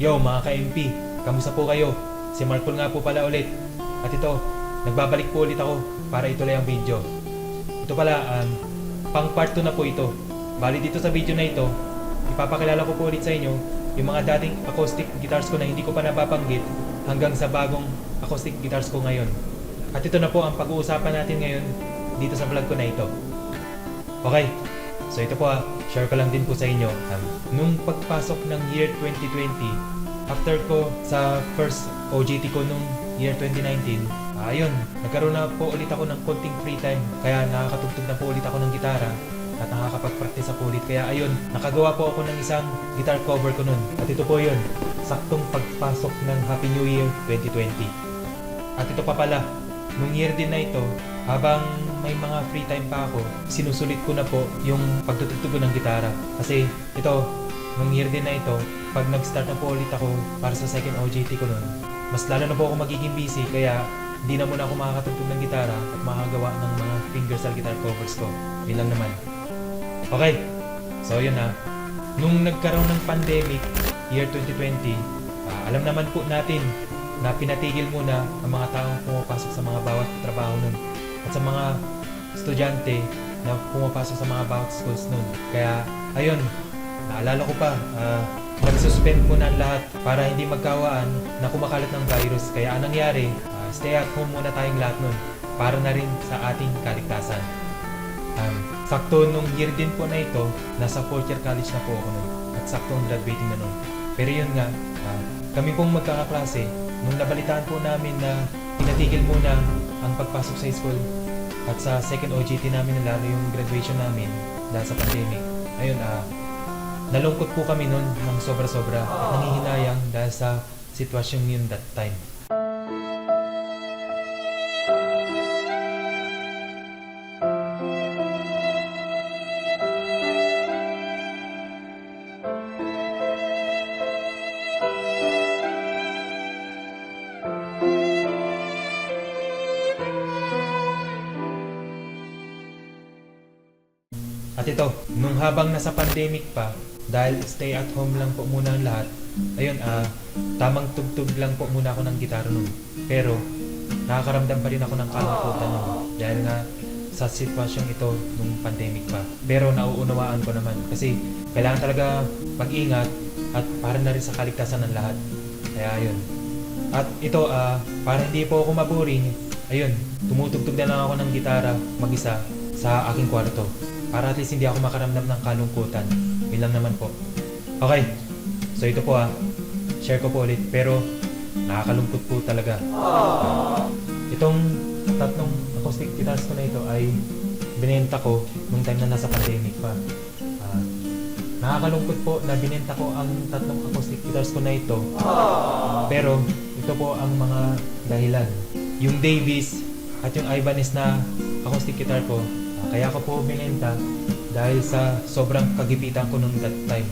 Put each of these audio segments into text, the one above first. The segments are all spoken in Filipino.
Yo mga ka-MP, kamusta po kayo? Si Markol nga po pala ulit. At ito, nagbabalik po ulit ako para ituloy ang video. Ito pala, um, pang part 2 na po ito. Bali dito sa video na ito, ipapakilala ko po ulit sa inyo yung mga dating acoustic guitars ko na hindi ko pa nababanggit hanggang sa bagong acoustic guitars ko ngayon. At ito na po ang pag-uusapan natin ngayon dito sa vlog ko na ito. Okay, so ito po ah, share ko lang din po sa inyo. Um, nung pagpasok ng year 2020, after ko sa first OJT ko nung year 2019, ah, ayun, nagkaroon na po ulit ako ng konting free time. Kaya nakakatugtog na po ulit ako ng gitara at nakakapag-practice ako ulit. Kaya ayun, nakagawa po ako ng isang guitar cover ko nun. At ito po yun, saktong pagpasok ng Happy New Year 2020. At ito pa pala, nung year din na ito, habang may mga free time pa ako, sinusulit ko na po yung pagtutugtog ng gitara. Kasi ito, nung year din na ito, pag nag-start na po ulit ako para sa second OJT ko nun, mas lalo na po ako magiging busy kaya hindi na muna ako makakatugtog ng gitara at makakagawa ng mga fingerstyle guitar covers ko. Yun lang naman. Okay, so yun na. Nung nagkaroon ng pandemic, year 2020, ah, alam naman po natin na pinatigil muna ang mga taong pumapasok sa mga bawat trabaho nun at sa mga estudyante na pumapasok sa mga bawat schools nun. Kaya, ayun, naalala ko pa, ah, nag-suspend muna ang lahat para hindi magkawaan na kumakalat ng virus. Kaya anong nangyari, ah, stay at home muna tayong lahat nun para na rin sa ating kaligtasan. Um, sakto nung year din po na ito, nasa fourth year college na po ako nun. At sakto ang graduating na nun. Pero yun nga, ah, kami pong magkakaklase, nung nabalitaan po namin na pinatigil muna ang pagpasok sa school at sa second OJT namin na lalo yung graduation namin dahil sa pandemic. Ayun, ah, nalungkot po kami nun ng sobra-sobra at nangihinayang dahil sa sitwasyon yun that time. At ito, nung habang nasa pandemic pa, dahil stay at home lang po muna ang lahat, ayun, ah, tamang tugtog lang po muna ako ng gitara nun. Pero, nakakaramdam pa rin ako ng kalungkutan nun. Dahil nga, sa sitwasyong ito nung pandemic pa. Pero nauunawaan ko naman kasi kailangan talaga mag-ingat at para na rin sa kaligtasan ng lahat. Kaya ayun. At ito, ah, para hindi po ako maboring, ayun, tumutugtog na lang ako ng gitara mag-isa sa aking kwarto. Para at least hindi ako makaramdam ng kalungkutan. Yun lang naman po. Okay, so ito po ah, share ko po ulit. Pero nakakalungkot po talaga. Itong tatlong acoustic guitars ko na ito ay binenta ko nung time na nasa pandemic pa. Ah, nakakalungkot po na binenta ko ang tatlong acoustic guitars ko na ito. Pero ito po ang mga dahilan. Yung Davis at yung Ibanez na acoustic guitar ko, kaya ko po binenta dahil sa sobrang kagipitan ko nung that time.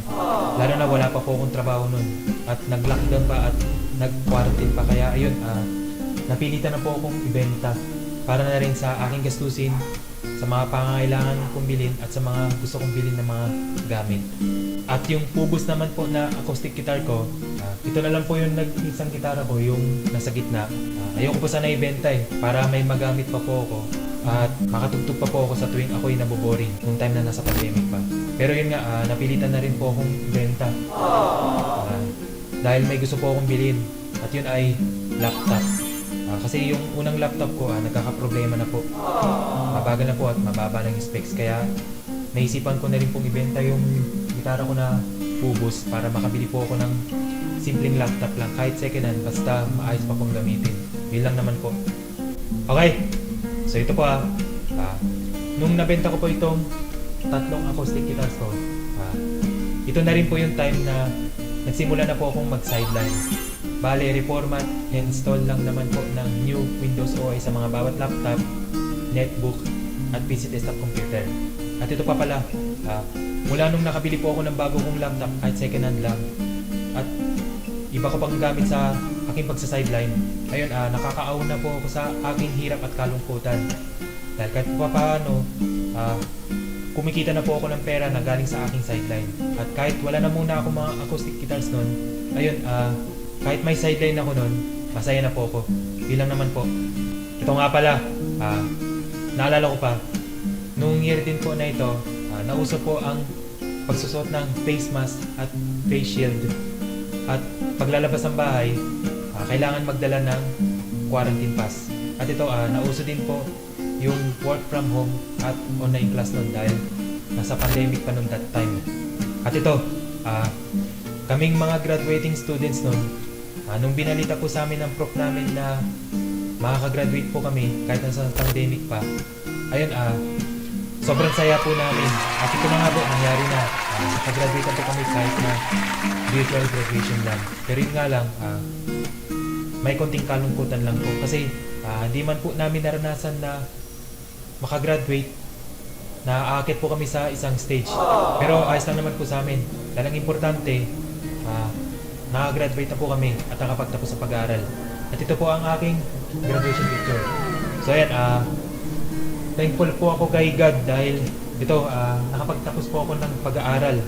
Lalo na wala pa po akong trabaho nun at nag-lockdown pa at nag-quarantine pa kaya ayun, ah, napilitan na po akong ibenta para na rin sa aking gastusin sa mga pangangailangan kong bilhin at sa mga gusto kong bilhin ng mga gamit. At yung pubos naman po na acoustic guitar ko, ah, ito na lang po yung nag-isang gitara ko, yung nasa gitna. Ah, ayoko po sana ibenta eh, para may magamit pa po ako at makatugtog pa po ako sa tuwing ako'y naboboring nung time na nasa pandemic pa. Pero yun nga, ah, napilitan na rin po akong ibenta. Ah, dahil may gusto po akong bilhin at yun ay laptop. Ah, kasi yung unang laptop ko, ah, nagkakaproblema na po. Mabagal na po at mababa yung specs. Kaya naisipan ko na rin pong ibenta yung gitara ko na pubos para makabili po ako ng simpleng laptop lang kahit second hand basta maayos pa pong gamitin. Yun lang naman po. Okay, so ito po ah. Ah, nung nabenta ko po itong tatlong acoustic guitars ko, ah, ito na rin po yung time na nagsimula na po akong mag-sideline. Bale, reformat, install lang naman po ng new Windows OS sa mga bawat laptop, netbook, at PC desktop computer. At ito pa pala, ah, mula nung nakabili po ako ng bago kong laptop, kahit second hand lang, at iba ko pang gamit sa aking pagsa-sideline, ayun, ah, nakakaaw na po ako sa aking hirap at kalungkutan. Dahil kahit pa paano, ah, kumikita na po ako ng pera na galing sa aking sideline. At kahit wala na muna ako mga acoustic guitars noon, ayun, ah, kahit may sideline ako noon, masaya na po ako. Bilang naman po. Ito nga pala, ah, naalala ko pa, nung year din po na ito, ah, nauso po ang pagsusot ng face mask at face shield. At paglalabas ng bahay, ah, kailangan magdala ng quarantine pass. At ito, ah, nauso din po yung work from home at online class nun dahil nasa pandemic pa nun that time. At ito, ah, kaming mga graduating students nun, ah, nung binalita po sa amin ng prof namin na makakagraduate po kami kahit nasa pandemic pa, ayun, ah, sobrang saya po namin. At ito na nga po, nangyari na. Uh, nakagraduate na po kami kahit na virtual graduation lang. Pero yun nga lang, ah, may konting kalungkutan lang po. Kasi ah, hindi man po namin naranasan na makagraduate na aakit po kami sa isang stage. Pero ayos lang naman po sa amin. Talagang importante, ah, nakagraduate na po kami at nakapagtapos sa pag-aaral. At ito po ang aking graduation picture. So ayan, ah, thankful po ako kay God dahil ito, ah, nakapagtapos po ako ng pag-aaral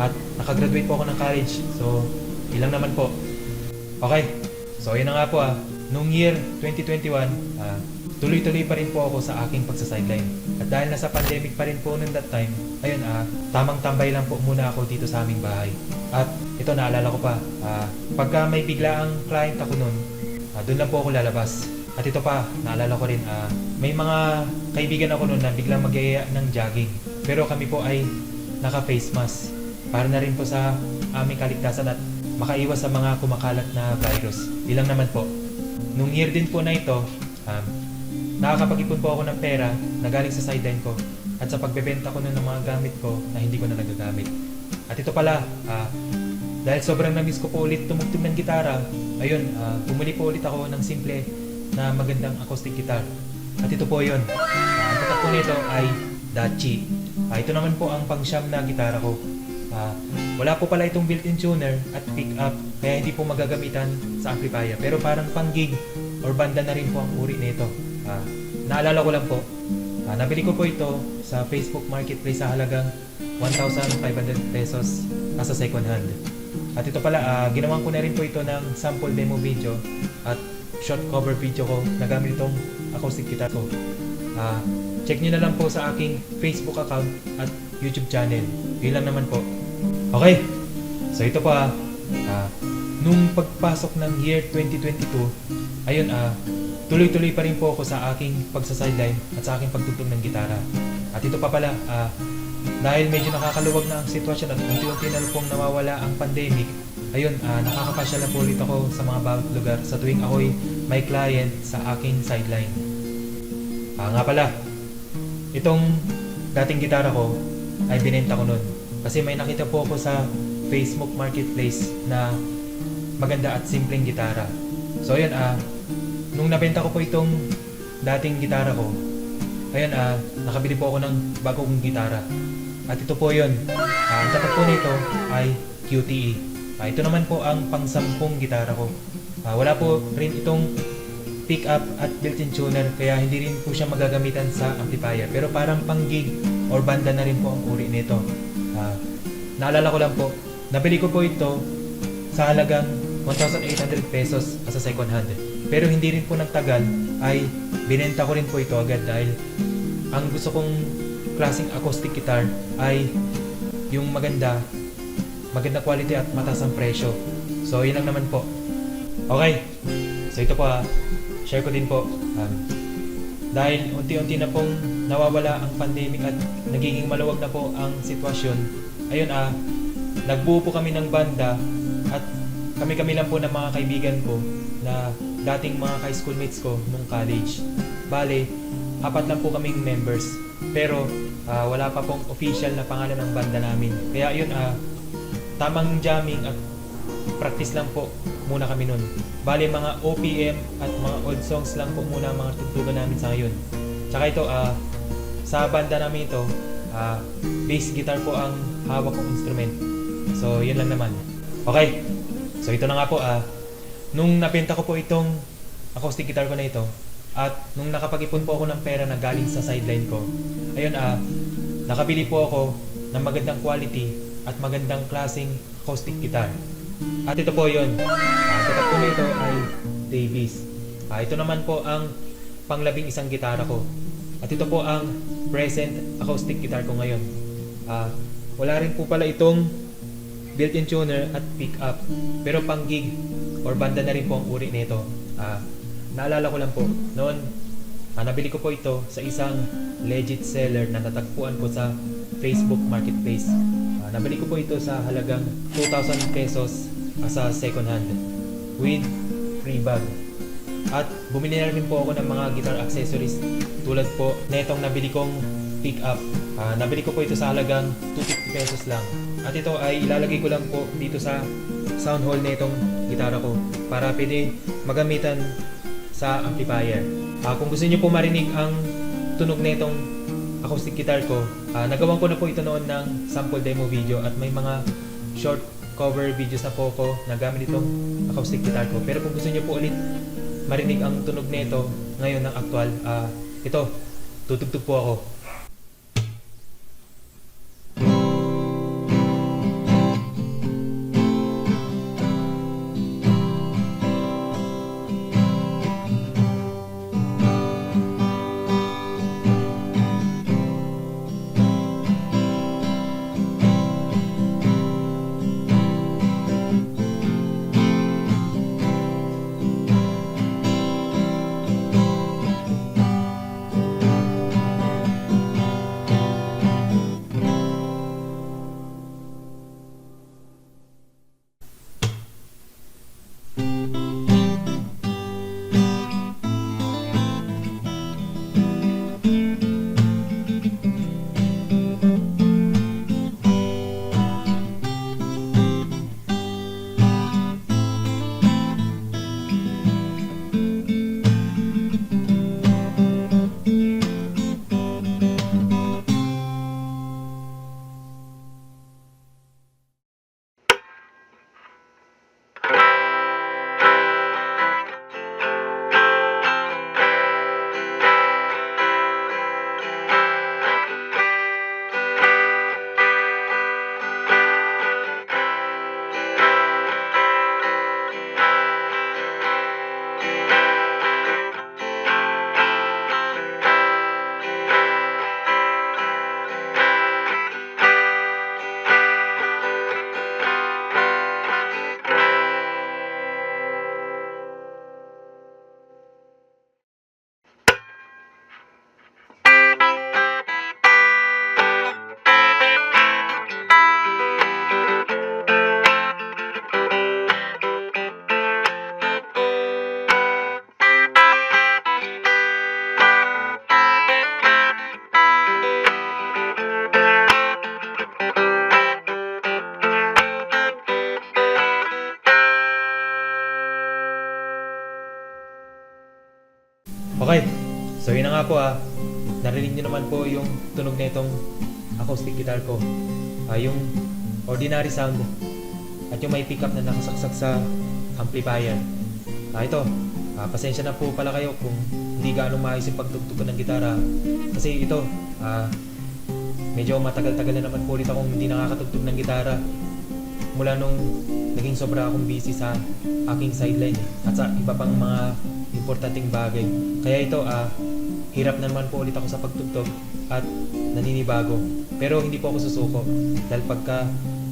at nakagraduate po ako ng college. So, ilang naman po. Okay, so yun na nga po ah. Nung year 2021, ah, tuloy-tuloy pa rin po ako sa aking pagsa-sideline. At dahil nasa pandemic pa rin po noon that time, ayun ah, tamang tambay lang po muna ako dito sa aming bahay. At ito naalala ko pa, ah, pagka may bigla ang client ako noon, ah, doon lang po ako lalabas. At ito pa, naalala ko rin, ah, may mga kaibigan ako noon na biglang mag ng jogging. Pero kami po ay naka-face mask. Para na rin po sa aming kaligtasan at makaiwas sa mga kumakalat na virus. Ilang naman po. Nung year din po na ito, um, nakakapag-ipon po ako ng pera na galing sa sideline ko at sa pagbebenta ko nun ng mga gamit ko na hindi ko na nagagamit. At ito pala, ah, dahil sobrang na-miss ko po ulit tumugtog ng gitara, ayun, ah, bumili po ulit ako ng simple na magandang acoustic guitar. At ito po yun. Ah, ang tatak po nito ay Dachi. Ah, ito naman po ang pang-siyam na gitara ko. Ah, wala po pala itong built-in tuner at pick-up kaya hindi po magagamitan sa amplifier. Pero parang pang-gig or banda na rin po ang uri nito. Ah, naalala ko lang po, ah, nabili ko po ito sa Facebook Marketplace sa halagang 1,500 pesos as a second hand. At ito pala, ah, ginawan ko na rin po ito ng sample demo video at short cover video ko na gamit itong acoustic guitar ko. Ah, check nyo na lang po sa aking Facebook account at YouTube channel. Yun lang naman po. Okay, so ito pa, ah, nung pagpasok ng year 2022, ayun ah, tuloy-tuloy pa rin po ako sa aking pagsa-sideline at sa aking pagtugtog ng gitara. At ito pa pala, ah, dahil medyo nakakaluwag na ang sitwasyon at unti-unti na pong nawawala ang pandemic, ayun, ah, nakakapasya na po ulit ako sa mga bawat lugar sa tuwing ako'y may client sa aking sideline. Ah, nga pala, itong dating gitara ko ay binenta ko nun. Kasi may nakita po ako sa Facebook Marketplace na maganda at simpleng gitara. So ayun, ah, nung nabenta ko po itong dating gitara ko, ayun, ah, nakabili po ako ng bagong gitara. At ito po yun. Ah, ang tatak po nito ay QTE. Ah, ito naman po ang pangsampung gitara ko. Ah, wala po rin itong pick up at built-in tuner kaya hindi rin po siya magagamitan sa amplifier. Pero parang pang gig or banda na rin po ang uri nito. Ah, naalala ko lang po, nabili ko po ito sa halagang 1,800 pesos as a second hand. Pero hindi rin po nagtagal ay binenta ko rin po ito agad dahil ang gusto kong klaseng acoustic guitar ay yung maganda, maganda quality at mataas ang presyo. So, yun lang naman po. Okay. So, ito po ah, share ko din po. Um, dahil unti-unti na pong nawawala ang pandemic at nagiging maluwag na po ang sitwasyon, ayun ah, nagbuo po kami ng banda at kami-kami lang po ng mga kaibigan ko na dating mga ka-schoolmates ko nung college. Bale, apat lang po kaming members. Pero ah, wala pa pong official na pangalan ng banda namin. Kaya yun, ah, tamang jamming at practice lang po muna kami nun. Bale, mga OPM at mga old songs lang po muna ang mga tugtugan namin sa ngayon. Tsaka ito, ah, sa banda namin ito, ah, bass guitar po ang hawak kong instrument. So, yun lang naman. Okay, so ito na nga po, ah, nung napenta ko po itong acoustic guitar ko na ito, at nung nakapag-ipon po ako ng pera na galing sa sideline ko, ayun ah, nakabili po ako ng magandang quality at magandang klaseng acoustic guitar. At ito po yun. Ang tatak ko nito ay Davies. Ah, ito naman po ang panglabing isang gitara ko. At ito po ang present acoustic guitar ko ngayon. Ah, wala rin po pala itong built-in tuner at pickup. Pero pang gig or banda na rin po ang uri nito. Ah, naalala ko lang po, noon ah, nabili ko po ito sa isang legit seller na natagpuan ko sa Facebook Marketplace. Ah, nabili ko po ito sa halagang 2,000 pesos ah, sa second hand with free bag. At bumili na rin po ako ng mga guitar accessories tulad po na itong nabili kong pick-up. Ah, nabili ko po ito sa halagang 250 pesos lang. At ito ay ilalagay ko lang po dito sa sound hole na itong gitara ko para pwede magamitan sa amplifier. Ah, kung gusto niyo po marinig ang tunog na itong acoustic guitar ko, ah, nagawan ko na po ito noon ng sample demo video at may mga short cover videos na po ako na gamit itong acoustic guitar ko. Pero kung gusto niyo po ulit marinig ang tunog nito ngayon ng actual, ah, ito, tutugtog po ako. Po ah. Narinig niyo naman po yung tunog na itong acoustic guitar ko. Ah, yung ordinary sound at yung may pickup na nakasaksak sa amplifier. Ah, ito, ah, pasensya na po pala kayo kung hindi gaano maayos yung pagtugtog ng gitara. Kasi ito, ah, medyo matagal-tagal na naman po ulit akong hindi nakakatugtog ng gitara. Mula nung naging sobra akong busy sa aking sideline at sa iba pang mga importanteng bagay. Kaya ito, ah, hirap naman po ulit ako sa pagtugtog at naninibago. Pero hindi po ako susuko dahil pagka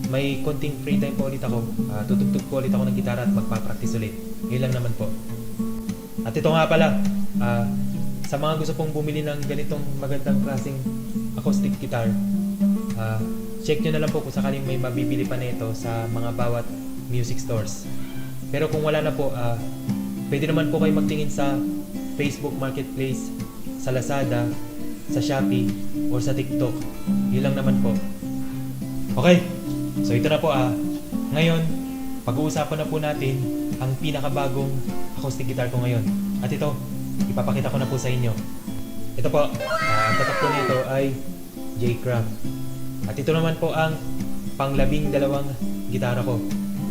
may konting free time po ulit ako, ah, tutugtog po ulit ako ng gitara at magpa-practice ulit. Yun lang naman po. At ito nga pala, ah, sa mga gusto pong bumili ng ganitong magandang klaseng acoustic guitar, ah, check nyo na lang po kung sakaling may mabibili pa nito sa mga bawat music stores. Pero kung wala na po, ah, pwede naman po kayo magtingin sa Facebook Marketplace, sa Lazada, sa Shopee, or sa TikTok. Yun lang naman po. Okay, so ito na po ah. Ngayon, pag-uusapan na po natin ang pinakabagong acoustic guitar ko ngayon. At ito, ipapakita ko na po sa inyo. Ito po, ah, ang tatak po nito ay J-Craft. At ito naman po ang panglabing dalawang gitara ko.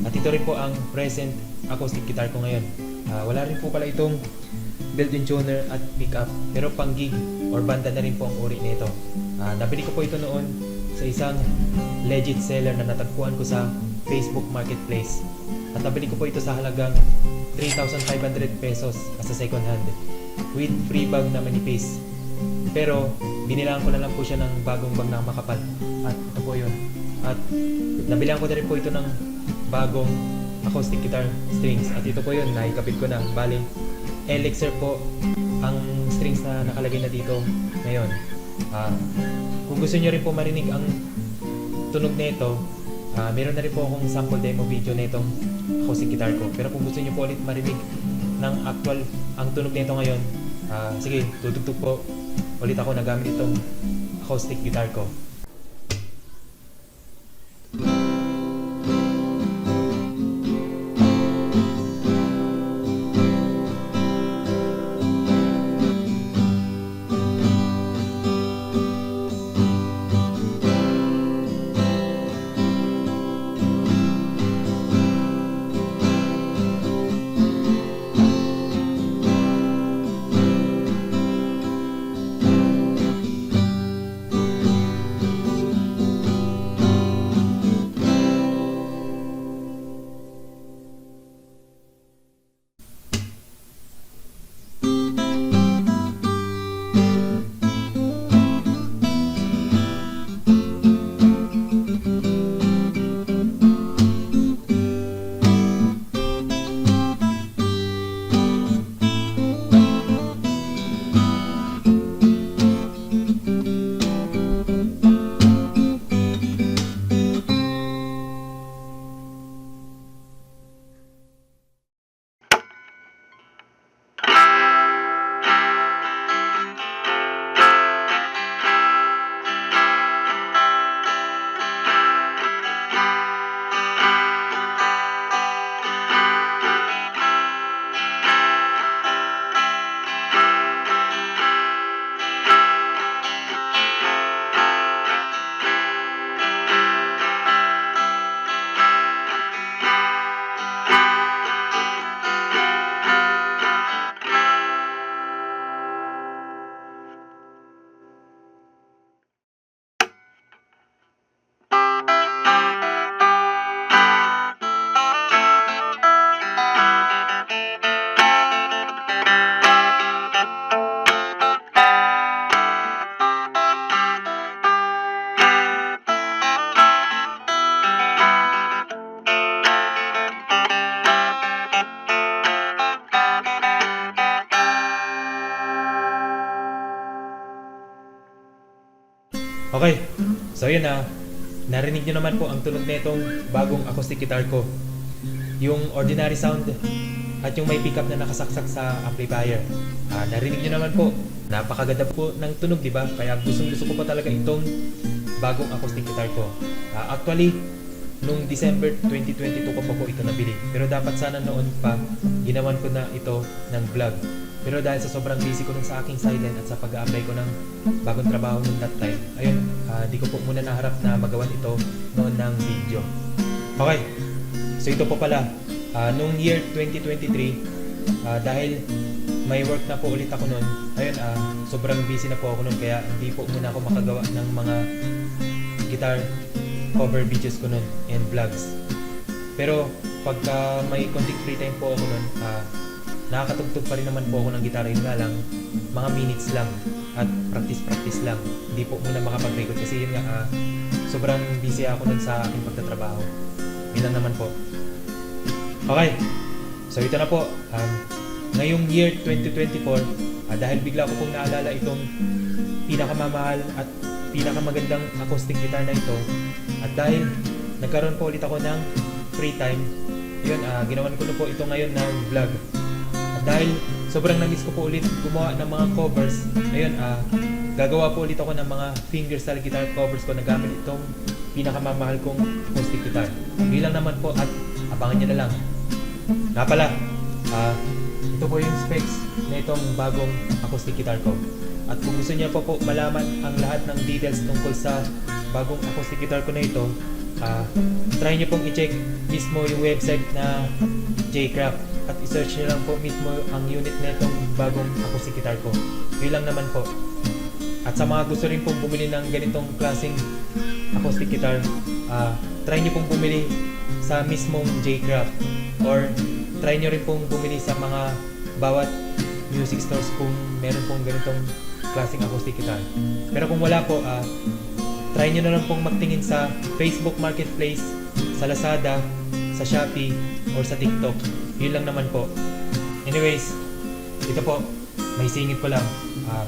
At ito rin po ang present acoustic guitar ko ngayon. Ah, wala rin po pala itong built-in tuner at pickup. Pero pang gig or banda na rin po ang uri nito. Ah, nabili ko po ito noon sa isang legit seller na natagpuan ko sa Facebook Marketplace. At nabili ko po ito sa halagang 3,500 pesos as a second hand with free bag na manipis. Pero binilang ko na lang po siya ng bagong bag na makapal. At ito po yun. At nabilang ko na rin po ito ng bagong acoustic guitar strings. At ito po yun, naikapit ko na. Bali, Elixir po ang strings na nakalagay na dito ngayon. Ah, kung gusto niyo rin po marinig ang tunog nito, ah meron na rin po akong sample demo video na itong acoustic guitar ko. Pero kung gusto niyo po ulit marinig ng actual ang tunog nito ngayon, ah sige, tutugtog po ulit ako na gamit itong acoustic guitar ko. So yun na. Narinig nyo naman po ang tunog na itong bagong acoustic guitar ko. Yung ordinary sound at yung may pickup na nakasaksak sa amplifier. Ah, narinig nyo naman po. Napakaganda po ng tunog, di ba? Kaya gustong gusto ko pa talaga itong bagong acoustic guitar ko. Ah, actually, nung December 2022 ko pa po ito nabili. Pero dapat sana noon pa, ginawan ko na ito ng vlog. Pero dahil sa sobrang busy ko nun sa aking sideline at sa pag-apply ko ng bagong trabaho nung that time, ayun, ah, di ko po muna naharap na magawan ito noon ng video. Okay, so ito po pala, ah, nung year 2023, ah, dahil may work na po ulit ako noon, ayun, ah, sobrang busy na po ako noon kaya hindi po muna ako makagawa ng mga guitar cover videos ko noon and vlogs. Pero pagka may konting free time po ako noon, ah, nakakatugtog pa rin naman po ako ng gitara yun nga lang mga minutes lang at practice-practice lang. Hindi po muna makapag-record kasi yun nga ah, sobrang busy ako nun sa aking pagtatrabaho. Yun lang naman po. Okay, so ito na po. Um, ngayong year 2024, ah, dahil bigla ko pong naalala itong pinakamamahal at pinakamagandang acoustic guitar na ito at dahil nagkaroon po ulit ako ng free time, yun, ah, ginawan ko na po ito ngayon ng vlog. Dahil sobrang na-miss ko po ulit gumawa ng mga covers, ayun, ah, gagawa po ulit ako ng mga fingerstyle guitar covers ko na gamit itong pinakamamahal kong acoustic guitar. Lang naman po at abangan nyo na lang. Nga pala, ah, ito po yung specs na itong bagong acoustic guitar ko. At kung gusto niyo po po malaman ang lahat ng details tungkol sa bagong acoustic guitar ko na ito, ah, try niyo pong i-check mismo yung website na Jcraft at i-search niyo lang po mismo ang unit na itong bagong acoustic guitar ko. Yun lang naman po. At sa mga gusto rin pong bumili ng ganitong klaseng acoustic guitar, ah, try nyo pong bumili sa mismong J-Craft or try nyo rin pong bumili sa mga bawat music stores kung meron pong ganitong klaseng acoustic guitar. Pero kung wala po, ah, try nyo na lang pong magtingin sa Facebook Marketplace, sa Lazada, sa Shopee, or sa TikTok. Yun lang naman po. Anyways, ito po, may singit ko lang. Ah,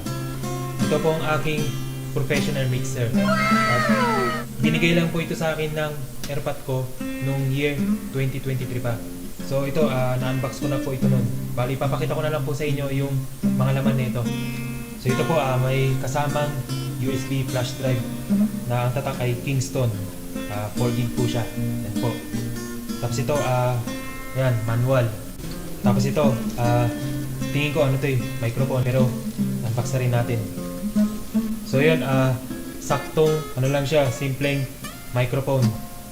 ito po ang aking professional mixer. At binigay lang po ito sa akin ng airpot ko nung year 2023 pa. So ito, ah, na-unbox ko na po ito nun. Bali, papakita ko na lang po sa inyo yung mga laman nito. So ito po, ah, may kasamang USB flash drive na ang tatak ay Kingston. Ah, 4 gig po siya. Yan po. Tapos ito, ah, yan, manual. Tapos ito, ah, tingin ko ano to eh, microphone. Pero, unbox rin natin. So yun, ah, saktong, ano lang siya, simpleng microphone.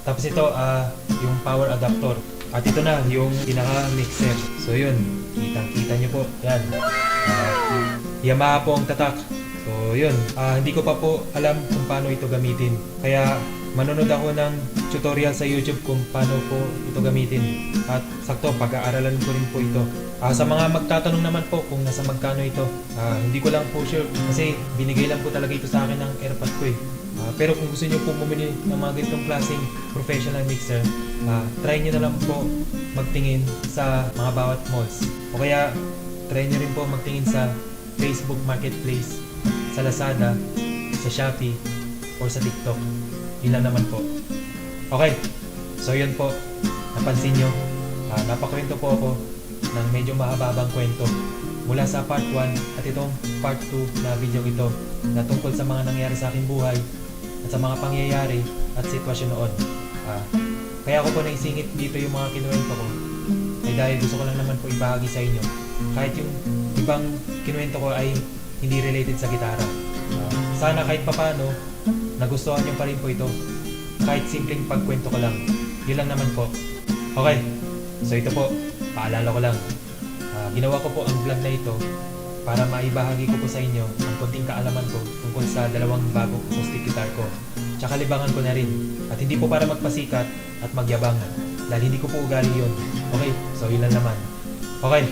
Tapos ito, ah, yung power adapter. At ito na, yung pinaka-mixer. So yun, kitang-kita nyo po. Yan. Ah, Yamaha po ang tatak. So yun, ah, hindi ko pa po alam kung paano ito gamitin. Kaya manonood ako ng tutorial sa YouTube kung paano po ito gamitin. At sakto, pag-aaralan ko rin po ito. Ah, sa mga magtatanong naman po kung nasa magkano ito, ah, hindi ko lang po sure kasi binigay lang po talaga ito sa akin ng AirPod ko eh. Ah, pero kung gusto niyo po bumili ng mga ganitong klaseng professional mixer, ah, try niyo na lang po magtingin sa mga bawat malls. O kaya, try niyo rin po magtingin sa Facebook Marketplace, sa Lazada, sa Shopee, or sa TikTok. Lang naman po. Okay, so yun po. Napansin nyo, ah, napakwento po ako ng medyo mahababang kwento mula sa part 1 at itong part 2 na video ito na tungkol sa mga nangyari sa aking buhay at sa mga pangyayari at sitwasyon noon. Ah, kaya ako po naisingit dito yung mga kinuwento ko ay dahil gusto ko lang naman po ibahagi sa inyo kahit yung ibang kinuwento ko ay hindi related sa gitara. Ah, sana kahit papano nagustuhan nyo pa rin po ito kahit simpleng pagkwento ko lang. Yun lang naman po. Okay, so ito po, paalala ko lang. Ah, ginawa ko po ang vlog na ito para maibahagi ko po sa inyo ang konting kaalaman ko tungkol sa dalawang bagong acoustic guitar ko. Tsaka libangan ko na rin. At hindi po para magpasikat at magyabang. Dahil hindi ko po ugali yun. Okay, so yun lang naman. Okay,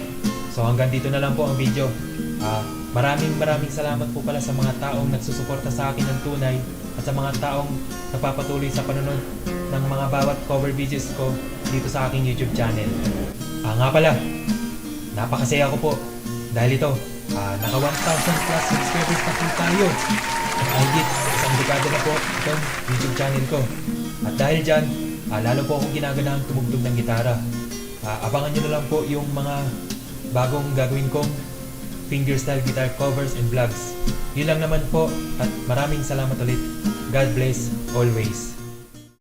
so hanggang dito na lang po ang video. Ah, maraming maraming salamat po pala sa mga taong nagsusuporta sa akin ng tunay at sa mga taong nagpapatuloy sa panonood ng mga bawat cover videos ko dito sa aking YouTube channel. Ah, nga pala, napakasaya ko po dahil ito, ah, naka 1,000 plus subscribers na po tayo. At higit, isang dekada na po itong YouTube channel ko. At dahil dyan, ah, lalo po akong ginaganahan tumugtog ng gitara. Ah, abangan nyo na lang po yung mga bagong gagawin kong fingerstyle guitar covers and vlogs. Yun lang naman po at maraming salamat ulit. God bless always.